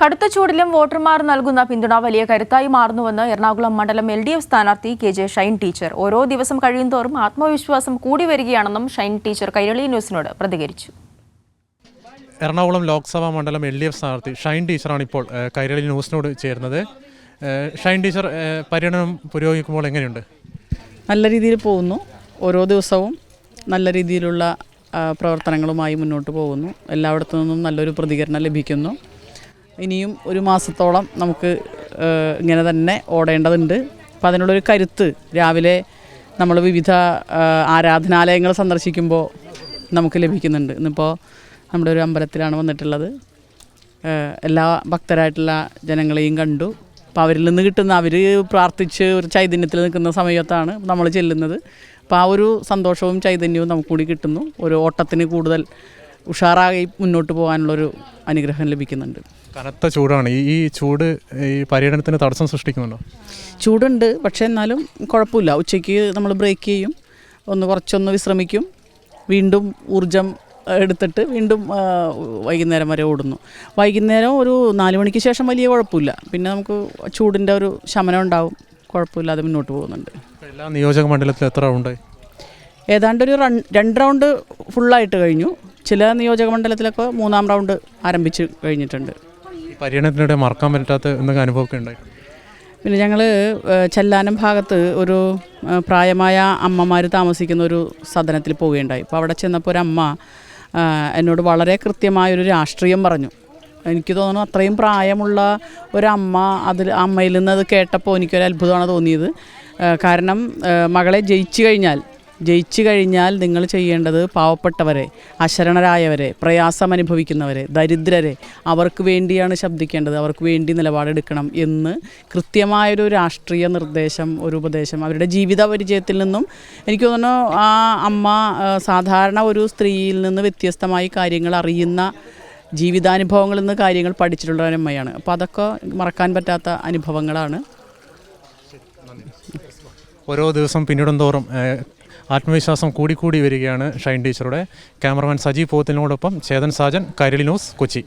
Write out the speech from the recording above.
കടുത്ത ചൂടിലും വോട്ടർമാർ നൽകുന്ന പിന്തുണ വലിയ കരുത്തായി മാറുന്നുവെന്ന് എറണാകുളം മണ്ഡലം എൽ ഡി എഫ് സ്ഥാനാർത്ഥി കെ ജെ ഷൈൻ ടീച്ചർ. ഓരോ ദിവസം കഴിയുന്തോറും ആത്മവിശ്വാസം കൂടി വരികയാണെന്നും ഷൈൻ ടീച്ചർ കൈരളി ന്യൂസിനോട് പ്രതികരിച്ചു. എറണാകുളം ലോക്സഭാ മണ്ഡലം എൽ ഡി എഫ് സ്ഥാനാർത്ഥി ഷൈൻ ടീച്ചറാണ് ഇപ്പോൾ കൈരളി ന്യൂസിനോട് ചേർന്നത് ഷൈൻ ടീച്ചർ പര്യടനം പുരോഗമിക്കുമ്പോൾ എങ്ങനെയുണ്ട്? നല്ല രീതിയിൽ പോകുന്നു. ഓരോ ദിവസവും നല്ല രീതിയിലുള്ള പ്രവർത്തനങ്ങളുമായി മുന്നോട്ട് പോകുന്നു. എല്ലായിടത്തു നിന്നും നല്ലൊരു പ്രതികരണം ലഭിക്കുന്നു. ഇനിയും ഒരു മാസത്തോളം നമുക്ക് ഇങ്ങനെ തന്നെ ഓടേണ്ടതുണ്ട്. അപ്പം അതിനുള്ളൊരു കരുത്ത് രാവിലെ നമ്മൾ വിവിധ ആരാധനാലയങ്ങൾ സന്ദർശിക്കുമ്പോൾ നമുക്ക് ലഭിക്കുന്നുണ്ട്. ഇന്നിപ്പോൾ നമ്മുടെ ഒരു അമ്പലത്തിലാണ് വന്നിട്ടുള്ളത്. എല്ലാ ഭക്തരായിട്ടുള്ള ജനങ്ങളെയും കണ്ടു. അപ്പോൾ അവരിൽ നിന്ന് കിട്ടുന്ന അവർ പ്രാർത്ഥിച്ച് ഒരു ചൈതന്യത്തിൽ നിൽക്കുന്ന സമയത്താണ് നമ്മൾ ചെല്ലുന്നത്. അപ്പോൾ ആ ഒരു സന്തോഷവും ചൈതന്യവും നമുക്ക് കൂടി കിട്ടുന്നു. ഒരു ഓട്ടത്തിന് കൂടുതൽ ഉഷാറായി മുന്നോട്ട് പോകാനുള്ളൊരു അനുഗ്രഹം ലഭിക്കുന്നുണ്ട്. കനത്ത ചൂടാണ്. ഈ ഈ ചൂട് ഈ പര്യടനത്തിന് തടസ്സം സൃഷ്ടിക്കുന്നുണ്ടോ? ചൂടുണ്ട്. പക്ഷേ എന്നാലും കുഴപ്പമില്ല. ഉച്ചയ്ക്ക് നമ്മൾ ബ്രേക്ക് ചെയ്യും. ഒന്ന് കുറച്ചൊന്ന് വിശ്രമിക്കും. വീണ്ടും ഊർജം എടുത്തിട്ട് വീണ്ടും വൈകുന്നേരം വരെ ഓടുന്നു. വൈകുന്നേരം ഒരു നാല് മണിക്ക് ശേഷം വലിയ കുഴപ്പമില്ല. പിന്നെ നമുക്ക് ചൂടിന്റെ ഒരു ശമനം ഉണ്ടാവും. കുഴപ്പമില്ലാതെ മുന്നോട്ട് പോകുന്നുണ്ട്. എല്ലാ നിയോജക മണ്ഡലത്തിൽ എത്ര റൗണ്ട് ഏതാണ്ട് ഒരു റൺ രണ്ട് റൗണ്ട് ഫുള്ളായിട്ട് കഴിഞ്ഞു. ചില നിയോജക മണ്ഡലത്തിലൊക്കെ മൂന്നാം റൗണ്ട് ആരംഭിച്ച് കഴിഞ്ഞിട്ടുണ്ട്. പര്യടനത്തിനിടെ മറക്കാൻ പറ്റാത്ത എന്തെങ്കിലും അനുഭവമൊക്കെ ഉണ്ടായി? പിന്നെ ഞങ്ങൾ ചെല്ലാനം ഭാഗത്ത് ഒരു പ്രായമായ അമ്മമാർ താമസിക്കുന്ന ഒരു സദനത്തിൽ പോവുകയുണ്ടായി. അപ്പോൾ അവിടെ ചെന്നപ്പോൾ ഒരമ്മ അമ്മ എന്നോട് വളരെ കൃത്യമായൊരു രാഷ്ട്രീയം പറഞ്ഞു. എനിക്ക് തോന്നുന്നു അത്രയും പ്രായമുള്ള ഒരമ്മ അതിൽ അമ്മയിൽ നിന്ന് അത് കേട്ടപ്പോൾ എനിക്കൊരു അത്ഭുതമാണ് തോന്നിയത്. കാരണം മകളെ ജയിച്ചു കഴിഞ്ഞാൽ ജയിച്ചു കഴിഞ്ഞാൽ നിങ്ങൾ ചെയ്യേണ്ടത് പാവപ്പെട്ടവരെ അശരണരായവരെ പ്രയാസം അനുഭവിക്കുന്നവരെ ദരിദ്രരെ അവർക്ക് വേണ്ടിയാണ് ശബ്ദിക്കേണ്ടത് അവർക്ക് വേണ്ടി നിലപാടെടുക്കണം എന്ന് കൃത്യമായൊരു രാഷ്ട്രീയ നിർദ്ദേശം ഒരു ഉപദേശം അവരുടെ ജീവിത പരിചയത്തിൽ നിന്നും എനിക്ക് തോന്നുന്നു ആ അമ്മ സാധാരണ ഒരു സ്ത്രീയിൽ നിന്ന് വ്യത്യസ്തമായി കാര്യങ്ങൾ അറിയുന്ന ജീവിതാനുഭവങ്ങളിൽ നിന്ന് കാര്യങ്ങൾ പഠിച്ചിട്ടുള്ള അമ്മയാണ്. അപ്പോൾ അതൊക്കെ മറക്കാൻ പറ്റാത്ത അനുഭവങ്ങളാണ്. ഓരോ ദിവസം പിന്നിടും തോറും ആത്മവിശ്വാസം കൂടിക്കൂടി വരികയാണ് ഷൈൻ ടീച്ചറുടെ ക്യാമറമാൻ സജി പോത്തിനോടൊപ്പം ചേതൻ സാജൻ കരളി ന്യൂസ് കൊച്ചി.